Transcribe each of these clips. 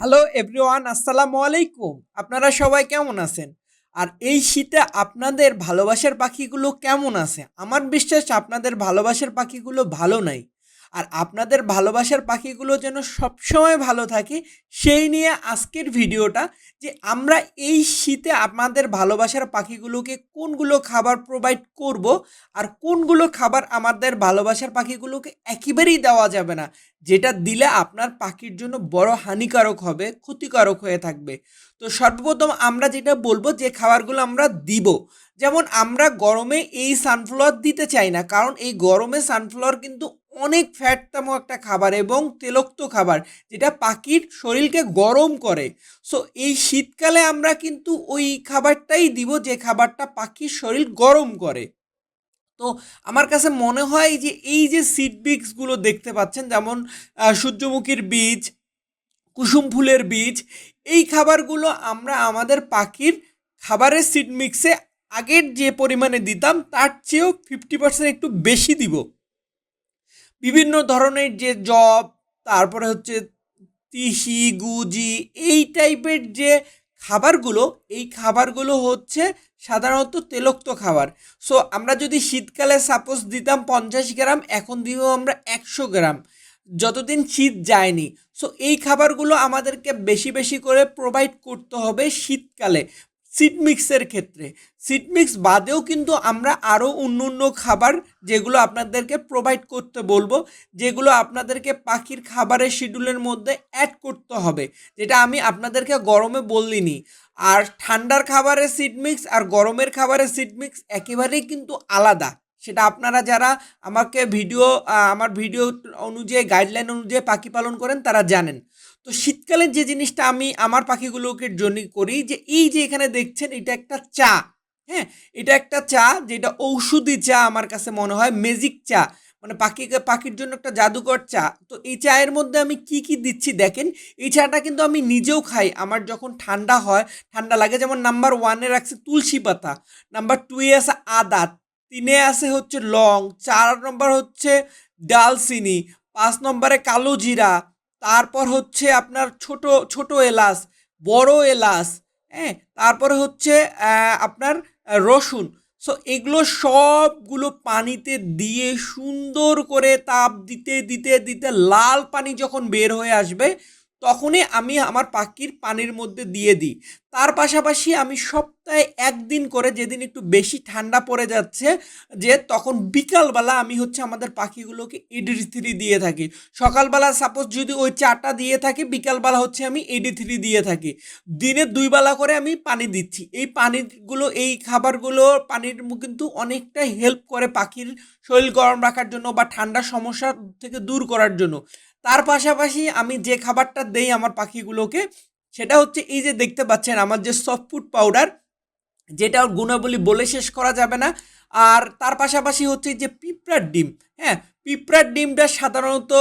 Hello everyone আসসালামু আলাইকুম। আপনারা সবাই কেমন আছেন? আর এই শীতে আপনাদের ভালোবাসার পাখিগুলো কেমন আছে? আমার বিশ্বাস আপনাদের ভালোবাসার পাখিগুলো ভালো নাই। আর আপনাদের ভালোবাসার পাখিগুলো যেন সবসময় ভালো থাকে, সেই নিয়ে আজকের ভিডিওটা যে আমরা এই শীতে আপনাদের ভালোবাসার পাখিগুলোকে কোনগুলো খাবার প্রোভাইড করব আর কোনগুলো খাবার আমাদের ভালোবাসার পাখিগুলোকে একেবারেই দেওয়া যাবে না, যেটা দিলে আপনার পাখির জন্য বড় হানিকারক হবে, ক্ষতিকারক হয়ে থাকবে। তো সর্বপ্রথম আমরা যেটা বলব যে খাবারগুলো আমরা দিব, যেমন আমরা গরমে এই সানফ্লাওয়ার দিতে চাই না, কারণ এই গরমে সানফ্লাওয়ার কিন্তু অনেক ফ্যাটতাম একটা খাবার এবং তেলক্ত খাবার যেটা পাখির শরীরকে গরম করে। সো এই শীতকালে আমরা কিন্তু ওই খাবারটাই দিব যে খাবারটা পাখির শরীর গরম করে। তো, আমার কাছে মনে হয় যে এই যে সিড বিক্সগুলো দেখতে পাচ্ছেন, যেমন সূর্যমুখীর বীজ, কুসুম ফুলের বীজ, এই খাবারগুলো আমরা আমাদের পাখির খাবারের সিড মিক্সে আগের যে পরিমাণে দিতাম, তার চেয়েও ফিফটি পার্সেন্ট একটু বেশি দিব। বিভিন্ন ধরনের যে জব তারপরে হচ্ছে তিসি, গুজি, এই টাইপের যে খাবারগুলো, এই খাবারগুলো হচ্ছে সাধারণত তেলক্ত খাবার। সো আমরা যদি শীতকালে সাপোজ দিতাম পঞ্চাশ গ্রাম, এখন দিব আমরা একশো গ্রাম। যতদিন শীত যায়নি। সো এই খাবারগুলো আমাদেরকে বেশি বেশি করে প্রোভাইড করতে হবে শীতকালে। সিড মিক্সের ক্ষেত্রে। সিটমিক্স বাদেও কিন্তু আমরা আরও অন্য অন্য খাবার যেগুলো আপনাদেরকে প্রোভাইড করতে বলব, যেগুলো আপনাদেরকে পাখির খাবারের শিডিউলের মধ্যে অ্যাড করতে হবে, যেটা আমি আপনাদেরকে গরমে বললিনি আর ঠান্ডার খাবারের সিটমিক্স আর গরমের খাবারের সিটমিক্স একেবারেই কিন্তু আলাদা। সেটা আপনারা যারা আমাকে ভিডিও আমার ভিডিও অনুযায়ী গাইডলাইন অনুযায়ী পাখি পালন করেন, তারা জানেন। তো শীতকালে যে জিনিসটা আমি আমার পাখিগুলোকে জন্য করি, যে এই যে এখানে দেখছেন, এটা একটা চা। হ্যাঁ এটা একটা চা, যেটা ঔষধি চা আমার কাছে মনে হয় ম্যাজিক চা। মানে পাখিকে, পাখির জন্য একটা জাদুকর চা। তো এই চায়ের মধ্যে আমি কি কি দিচ্ছি দেখেন, এই চাটা কিন্তু আমি নিজেও খাই। আমার যখন ঠান্ডা হয়, ঠান্ডা লাগে, যেমন নাম্বার ওয়ানে রাখছি তুলসী পাতা নাম্বার টুয়ে আছে আদা। তিনে আছে হচ্ছে লং, চার নম্বর হচ্ছে ডালচিনি, পাঁচ নম্বরে কালো জিরা, তারপর হচ্ছে আপনার ছোট ছোট এলাচ, বড় এলাচ হ্যাঁ তারপরে হচ্ছে আপনার রসুন। সো এগুলো সবগুলো পানিতে দিয়ে সুন্দর করে তাপ দিতে দিতে দিতে লাল পানি যখন বের হয়ে আসবে তখনই আমি আমার পাখির পানির মধ্যে দিয়ে দিই। তার পাশাপাশি আমি সপ্তাহে একদিন করে যেদিন একটু বেশি ঠান্ডা পড়ে যাচ্ছে, যে তখন বিকালবেলা আমি হচ্ছে আমাদের পাখিগুলোকে এডি থ্রি দিয়ে থাকি। সকালবেলা সাপোজ যদি ওই চাটা দিয়ে থাকি, বিকালবেলা হচ্ছে আমি এডি থ্রি দিয়ে থাকি। দিনে দুইবেলা করে আমি পানি দিচ্ছি। এই পানিগুলো, এই খাবারগুলো পানির কিন্তু অনেকটা হেল্প করে পাখির শরীর গরম রাখার জন্য বা ঠান্ডার সমস্যা থেকে দূর করার জন্য। তার পাশাপাশি আমি যে খাবারটা দেই আমার পাখিগুলোকে, সেটা হচ্ছে এই যে দেখতে পাচ্ছেন আমার যে সফট ফুড পাউডার যেটা ওর গুণাবলী বলে শেষ করা যাবে না। আর তার পাশাপাশি হচ্ছে যে পিঁপড়ার ডিম হ্যাঁ পিঁপড়ার ডিমটা সাধারণত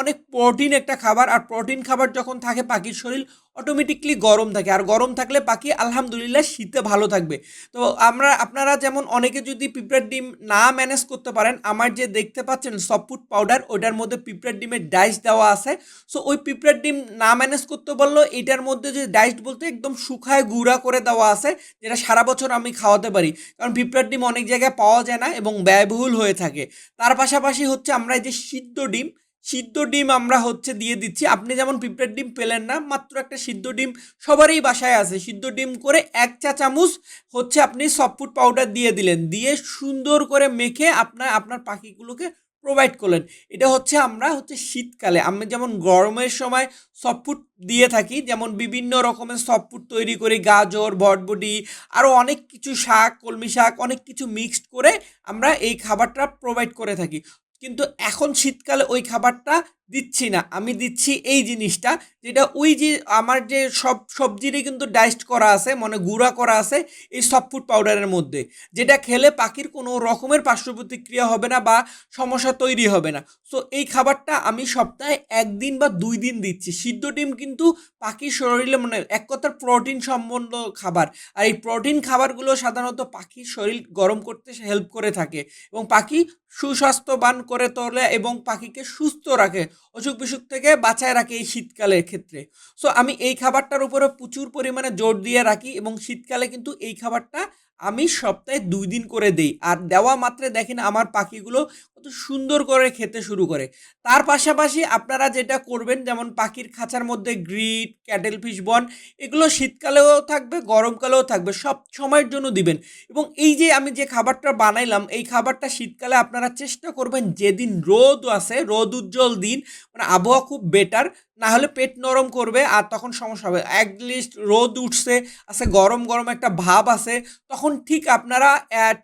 অনেক প্রোটিন একটা খাবার। আর প্রোটিন খাবার যখন থাকে পাখির শরীর অটোমেটিকলি গরম থাকে। আর গরম থাকলে পাখি আলহামদুলিল্লাহ শীতে ভালো থাকবে। তো আমরা, আপনারা যেমন অনেকে যদি পিঁপড়ার ডিম না ম্যানেজ করতে পারেন, আমার যে দেখতে পাচ্ছেন সফট পাউডার ওটার মধ্যে পিঁপড়ার ডিমের ডাইস দেওয়া আছে। সো ওই পিঁপড়ার ডিম না ম্যানেজ করতে পারলেও এটার মধ্যে যে ডাইস বলতে একদম শুকায় গুঁড়া করে দেওয়া আছে, যেটা সারা বছর আমি খাওয়াতে পারি। কারণ পিঁপড়ার ডিম অনেক জায়গায় পাওয়া যায় না এবং ব্যয়বহুল হয়ে থাকে। তার পাশাপাশি হচ্ছে আমরা এই যে সিদ্ধ ডিম সিদ্ধ ডিম আমরা হচ্ছে দিয়ে দিচ্ছি। আপনি যেমন পিঁপড়ের ডিম পেলেন না, মাত্র একটা সিদ্ধ ডিম সবারই বাসায় আছে। সিদ্ধ ডিম করে এক চা চামচ হচ্ছে আপনি সফট পাউডার দিয়ে দিলেন। দিয়ে সুন্দর করে মেখে আপনার আপনার পাখিগুলোকে প্রোভাইড করলেন। এটা হচ্ছে আমরা হচ্ছে শীতকালে, আমি যেমন গরমের সময় সফট দিয়ে থাকি, যেমন বিভিন্ন রকমের সফট তৈরি করি, গাজর বটবটি আরও অনেক কিছু শাক, কলমি শাক, অনেক কিছু মিক্সড করে আমরা এই খাবারটা প্রোভাইড করে থাকি। কিন্তু এখন শীতকালে ওই খাবারটা দিচ্ছি না। আমি দিচ্ছি এই জিনিসটা, যেটা ওই যে আমার যে সব সবজিরই কিন্তু ডাইস্ট করা আছে মানে গুঁড়া করা আছে, এই সফট পাউডারের মধ্যে। যেটা খেলে পাখির কোনো রকমের পার্শ্ব প্রতিক্রিয়া হবে না বা সমস্যা তৈরি হবে না। সো এই খাবারটা আমি সপ্তাহে একদিন বা দুই দিন দিচ্ছি। সিদ্ধ ডিম কিন্তু পাখির শরীরে মানে এক কথার প্রোটিন সম্বন্ধ খাবার। আর এই প্রোটিন খাবারগুলো সাধারণত পাখির শরীর গরম করতে হেল্প করে থাকে। এবং পাখি সুস্বাস্থ্যবান করে তোলে এবং পাখিকে সুস্থ রাখে। অসুখ বিসুখ থেকে বাঁচায় রাখে এই শীতকালের ক্ষেত্রে। সো আমি এই খাবারটার উপরে প্রচুর পরিমাণে জোর দিয়ে রাখি এবং শীতকালে কিন্তু এই খাবারটা আমি সপ্তাহে দুই দিন করে দেই। আর দেওয়া মাত্রে দেখেন আমার পাখিগুলো কত সুন্দর করে খেতে শুরু করে। তার পাশাপাশি আপনারা যেটা করবেন, যেমন পাখির খাঁচার মধ্যে গ্রিট ক্যাটেল ফিশ বন, এগুলো শীতকালেও থাকবে, গরমকালেও থাকবে, সব সময়ের জন্য দিবেন। এবং এই যে আমি যে খাবারটা বানাইলাম, এই খাবারটা শীতকালে আপনারা চেষ্টা করবেন, যেদিন রোদ আছে, রোদ উজ্জ্বল দিন মানে আবহাওয়া খুব বেটার না হলে পেট নরম করবে আর তখন সমস্যা হবে। অ্যাটলিস্ট রোদ উঠছে, আছে গরম গরম একটা ভাব আছে, তখন ঠিক আপনারা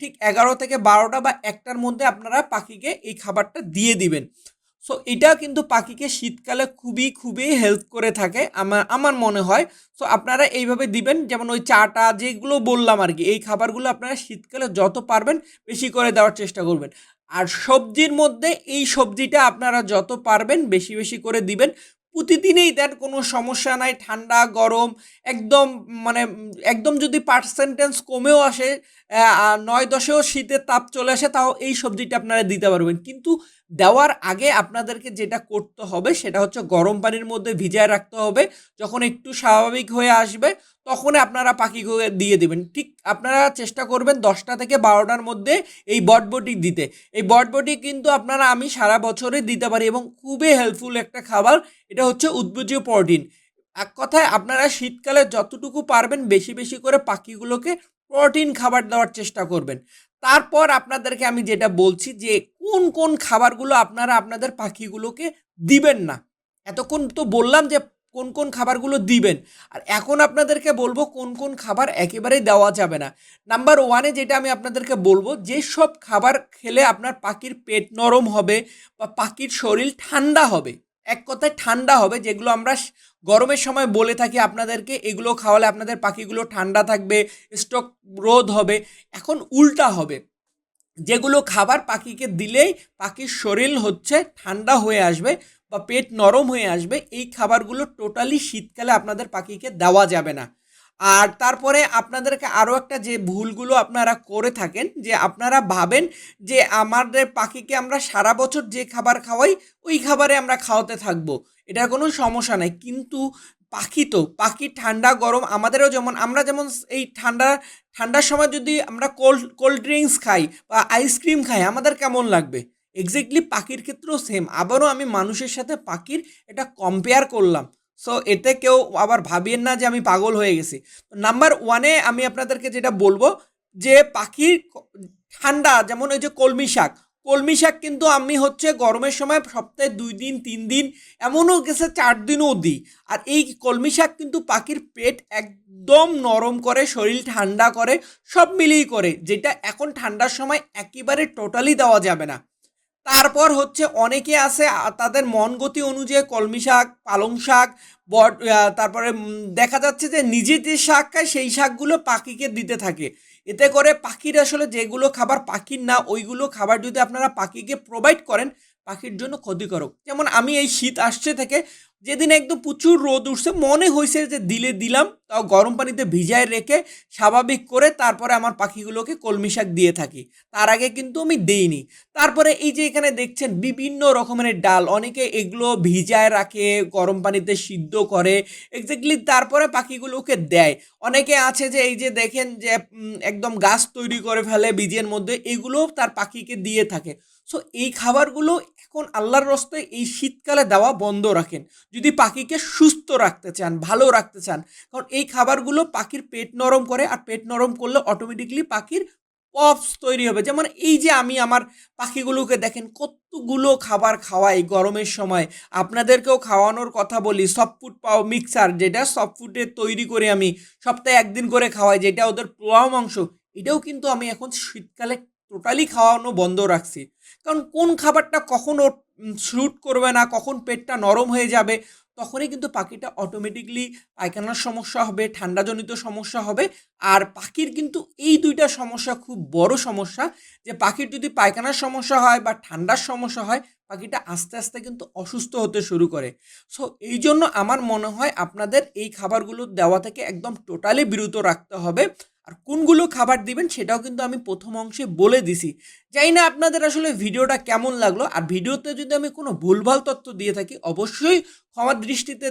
ঠিক এগারো থেকে বারোটা বা একটার মধ্যে আপনারা পাখিকে এই খাবারটা দিয়ে দিবেন। সো এটা কিন্তু পাখিকে শীতকালে খুবই খুবই হেল্প করে থাকে আমার আমার মনে হয়। সো আপনারা এইভাবে দিবেন, যেমন ওই চাটা যেগুলো বললাম আর কি, এই খাবারগুলো আপনারা শীতকালে যত পারবেন বেশি করে দেওয়ার চেষ্টা করবেন। আর সবজির মধ্যে এই সবজিটা আপনারা যত পারবেন বেশি বেশি করে দিবেন। প্রতিদিনেই দেন, কোনো সমস্যা নাই, ঠান্ডা, গরম, একদম মানে একদম যদি পার্সেন্টেজ কমেও আসে নয় দশেও শীতের তাপ চলে আসে, তাও এই সবজিটা আপনারা দিতে পারবেন। কিন্তু দেওয়ার আগে আপনাদেরকে যেটা করতে হবে সেটা হচ্ছে গরম পানির মধ্যে ভিজায় রাখতে হবে। যখন একটু স্বাভাবিক হয়ে আসবে, তখনই আপনারা পাখিগুলো দিয়ে দেবেন। ঠিক আপনারা চেষ্টা করবেন দশটা থেকে বারোটার মধ্যে এই বটবটি দিতে। এই বটবটি কিন্তু আপনারা আমি সারা বছরে দিতে পারি এবং খুবই হেল্পফুল একটা খাবার। এটা হচ্ছে উদ্ভিজ্জ প্রোটিন। এক কথায় আপনারা শীতকালে যতটুকু পারবেন বেশি বেশি করে পাখিগুলোকে প্রোটিন খাবার দেওয়ার চেষ্টা করবেন। তারপর আপনাদেরকে আমি যেটা বলছি যে কোন কোন খাবারগুলো আপনারা আপনাদের পাখিগুলোকে দিবেন না। এতক্ষণ তো বললাম যে কোন কোন খাবারগুলো দিবেন। আর এখন আপনাদেরকে বলব কোন কোন খাবার একেবারেই দেওয়া যাবে না। নাম্বার ওয়ানে যেটা আমি আপনাদেরকে বলব, যে সব খাবার খেলে আপনার পাখির পেট নরম হবে বা পাখির শরীর ঠান্ডা হবে। এক কথায় ঠান্ডা হবে, যেগুলো আমরা গরমের সময় বলে থাকি আপনাদেরকে, এগুলো খাওয়ালে আপনাদের পাখিগুলো ঠান্ডা থাকবে স্টক রোধ হবে, এখন উল্টা হবে। যেগুলো খাবার পাখিকে দিলেই পাখির শরীর হচ্ছে ঠান্ডা হয়ে আসবে বা পেট নরম হয়ে আসবে, এই খাবারগুলো টোটালি শীতকালে আপনাদের পাখিকে দেওয়া যাবে না। আর তারপরে আপনাদেরকে আরও একটা যে ভুলগুলো আপনারা করে থাকেন, যে আপনারা ভাবেন যে আমাদের পাখিকে আমরা সারা বছর যে খাবার খাওয়াই, ওই খাবারে আমরা খাওয়াতে থাকব। এটার কোনো সমস্যা নাই। কিন্তু পাখি তো, পাখি ঠান্ডা, গরম আমাদেরও যেমন, আমরা যেমন এই ঠান্ডা, ঠান্ডার সময় যদি আমরা কোল্ড কোল্ড ড্রিঙ্কস খাই বা আইসক্রিম খাই, আমাদের কেমন লাগবে? এক্স্যাক্টলি পাখির ক্ষেত্রেও সেম। আবারও আমি মানুষের সাথে পাখির এটা কম্পেয়ার করলাম। সো এতে কেউ আবার ভাবিয়েন না যে আমি পাগল হয়ে গেছি। নাম্বার ওয়ানে আমি আপনাদেরকে যেটা বলব, যে পাখির ঠান্ডা, যেমন ওই যে কলমি শাক কলমি শাক কিন্তু আমি হচ্ছে গরমের সময় সপ্তাহে দুই দিন, তিন দিন, এমনও গেছে চার দিনও দিই। আর এই কলমি শাক কিন্তু পাখির পেট একদম নরম করে, শরীর ঠান্ডা করে, সব মিলিয়ে করে, যেটা এখন ঠান্ডার সময় একেবারে টোটালি দেওয়া যাবে না। তারপর হচ্ছে অনেকে আছে তাদের মন গতি অনুযায়ী কলমি শাক, পালং শাক, বট তারপরে দেখা যাচ্ছে যে নিজে যে শাক খায় সেই শাকগুলো পাখিকে দিতে থাকে। এতে করে পাখির আসলে যেগুলো খাবার পাখির না, ওইগুলো খাবার যদি আপনারা পাখিকে প্রোভাইড করেন পাখির জন্য ক্ষতিকারক। যেমন আমি এই শীত আসছে থেকে যেদিন একদম প্রচুর রোদ উঠছে, মনে হয়েছে যে দিলে দিলাম, তাও গরম পানিতে ভিজায় রেখে স্বাভাবিক করে তারপরে আমার পাখিগুলোকে কলমি শাক দিয়ে থাকি। তার আগে কিন্তু আমি দেইনি। তারপরে এই যে এখানে দেখছেন বিভিন্ন রকমের ডাল, অনেকে এগুলো ভিজায় রাখে, গরম পানিতে সিদ্ধ করে এক্স্যাক্টলি তারপরে পাখিগুলোকে দেয়। অনেকে আছে যে এই যে দেখেন যে একদম গাছ তৈরি করে ফেলে, বীজের মধ্যে এগুলো তার পাখিকে দিয়ে থাকে। সো এই খাবারগুলো এখন আল্লাহর রস্তে এই শীতকালে দেওয়া বন্ধ রাখেন। যদি পাখিকে সুস্থ রাখতে চান, ভালো রাখতে চান, কারণ এই খাবারগুলো পাখির পেট নরম করে আর পেট নরম করলে অটোমেটিকলি পাখির পপস তৈরি হবে। যেমন এই যে আমি আমার পাখিগুলোকে দেখেন, কতগুলো খাবার খাওয়াই গরমের সময়। আপনাদেরকেও খাওয়ানোর কথা বলি সফট ফুড পাও মিক্সার যেটা সফট ফুডে তৈরি করে আমি সপ্তাহে একদিন করে খাওয়াই, যেটা ওদের পোলাও মাংস, এটাও কিন্তু আমি এখন শীতকালে টোটালি খাওয়ানো বন্ধ রাখছি। কারণ কোন খাবারটা কখন ওর শ্যুট করবে না, কখন পেটটা নরম হয়ে যাবে, তখনই কিন্তু পাখিটা অটোমেটিকলি পায়খানার সমস্যা হবে, ঠান্ডাজনিত সমস্যা হবে। আর পাখির কিন্তু এই দুইটা সমস্যা খুব বড় সমস্যা যে, পাখির যদি পায়খানার সমস্যা হয় বা ঠান্ডার সমস্যা হয়, পাখিটা আস্তে আস্তে কিন্তু অসুস্থ হতে শুরু করে। সো এই জন্য আমার মনে হয় আপনাদের এই খাবারগুলো দেওয়া থেকে একদম টোটালি বিরত রাখতে হবে। আর কোনগুলো খাবার দিবেন সেটাও কিন্তু আমি প্রথম অংশে বলে দিছি। জানি না আপনাদের আসলে ভিডিওটা কেমন লাগল, আর ভিডিওতে যদি আমি কোনো ভুলভাল তথ্য দিয়ে থাকি, অবশ্যই ক্ষমার দৃষ্টিতে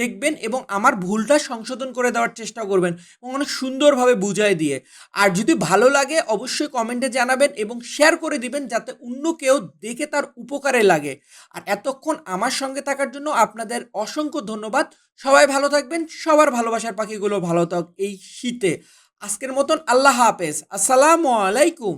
দেখবেন এবং আমার ভুলটা সংশোধন করে দেওয়ার চেষ্টা করবেন এবং অনেক সুন্দরভাবে বুঝায় দিয়ে। আর যদি ভালো লাগে, অবশ্যই কমেন্টে জানাবেন এবং শেয়ার করে দিবেন যাতে অন্য কেউ দেখে তার উপকারে লাগে। আর এতক্ষণ আমার সঙ্গে থাকার জন্য আপনাদের অসংখ্য ধন্যবাদ। সবাই ভালো থাকবেন, সবার ভালোবাসার পাখিগুলো ভালো থাক এই শীতে। আজকের মতন আল্লাহ হাফেজ। আসসালামু আলাইকুম।